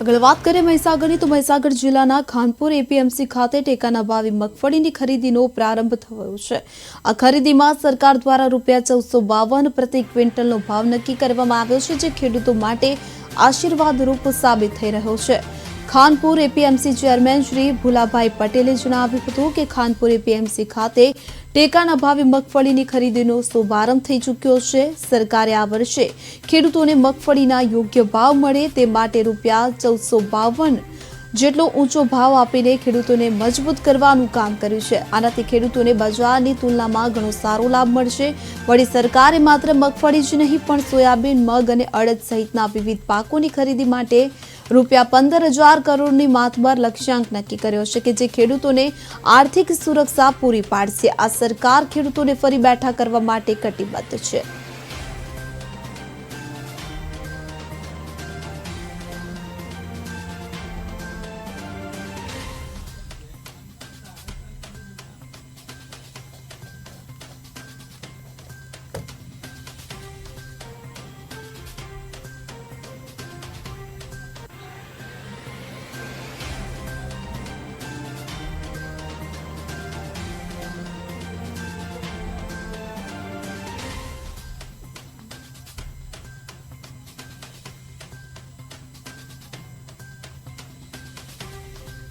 આગળ વાત કરીએ મહીસાગરની, તો મહીસાગર જિલ્લાના ખાનપુર એપીએમસી ખાતે ટેકાના ભાવે મગફળીની ખરીદીનો પ્રારંભ થયો છે. આ ખરીદીમાં સરકાર દ્વારા રૂપિયા ચૌદસો બાવન પ્રતિ ક્વિન્ટલનો ભાવ નક્કી કરવામાં આવ્યો છે, જે ખેડૂતો માટે આશીર્વાદરૂપ સાબિત થઈ રહ્યો છે. ખાનપુર એપીએમસી ચેરમેન શ્રી ભુલાભાઈ પટેલે જણાવ્યું હતું કે ખાનપુર એપીએમસી ખાતે ટેકાના ભાવે મગફળીની ખરીદીનો શુભારંભ થઈ ચૂક્યો છે. સરકારે આ વર્ષે ખેડૂતોને મગફળીના યોગ્ય ભાવ મળે તે માટે રૂપિયા ચૌદસો બાવન જેટલો ઊંચો ભાવ આપીને ખેડૂતોને મજબૂત કરવાનું કામ કર્યું છે. આનાથી ખેડૂતોને બજારની તુલનામાં ઘણો સારો લાભ મળશે. વળી સરકારે માત્ર મગફળી જ નહીં, પણ સોયાબીન, મગ અને અડદ સહિતના વિવિધ પાકોની ખરીદી માટે રૂપિયા પંદર હજાર કરોડની માથબર લક્ષ્યાંક નક્કી કર્યો છે કે જે ખેડૂતોને આર્થિક સુરક્ષા પૂરી પાડશે. આ સરકાર ખેડૂતોને ફરી બેઠા કરવા માટે કટિબદ્ધ છે.